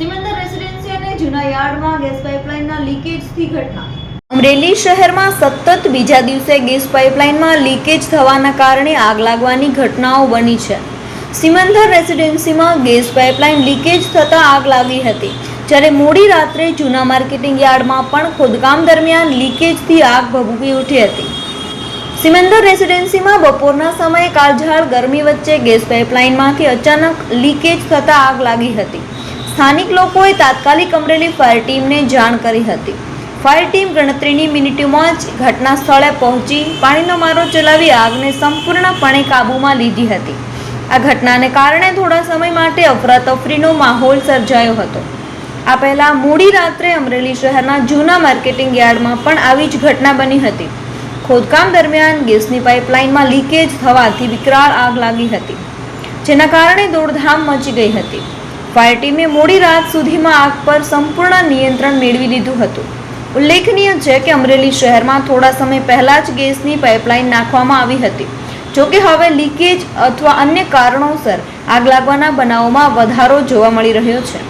Simandhar residency અને જૂના યાર્ડમાં ગેસ પાઇપલાઇનના લીકેજથી ઘટના. અમરેલી શહેરમાં સતત બીજા દિવસે ગેસ પાઇપલાઇનમાં લીકેજ થવાના કારણે આગ લાગવાની ઘટનાઓ બની છે. સિમંદર રેસિડેન્સીમાં ગેસ પાઇપલાઇન લીકેજ થતાં આગ લાગી હતી, જ્યારે મોડી રાત્રે જૂના માર્કેટિંગ યાર્ડમાં પણ ખોદકામ દરમિયાન લીકેજથી આગ ભભૂકી ઉઠી હતી. સિમંદર રેસિડેન્સીમાં બપોરના સમયે કાળઝાળ ગરમી વચ્ચે ગેસ પાઇપલાઇનમાંથી અચાનક લીકેજ થતાં આગ લાગી હતી. સ્થાનિક લોકોએ તાત્કાલિક અમરેલી ફાયર ટીમને જાણ કરી હતી. ફાયર ટીમ ગણતરીની મિનિટોમાં જ ઘટના સ્થળે પહોંચી, પાણીનો મારો ચલાવી આગને સંપૂર્ણપણે કાબૂમાં લીધી હતી. આ ઘટનાને કારણે થોડા સમય માટે અફરાતફરીનો માહોલ સર્જાયો હતો. આ પહેલાં મોડી રાત્રે અમરેલી શહેરના જૂના માર્કેટિંગ યાર્ડમાં પણ આવી જ ઘટના બની હતી. ખોદકામ દરમિયાન ગેસની પાઇપલાઇનમાં લીકેજ થવાથી વિકરાળ આગ લાગી હતી, જેના કારણે દોડધામ મચી ગઈ હતી. ફાયર ટીમે મોડી રાત સુધીમાં આગ પર સંપૂર્ણ નિયંત્રણ મેળવી લીધું હતું. ઉલ્લેખનીય છે કે અમરેલી શહેરમાં થોડા સમય પહેલા જ ગેસની પાઇપલાઇન નાખવામાં આવી હતી. જોકે હવે લીકેજ અથવા અન્ય કારણોસર આગ લાગવાના બનાવોમાં વધારો જોવા મળી રહ્યો છે.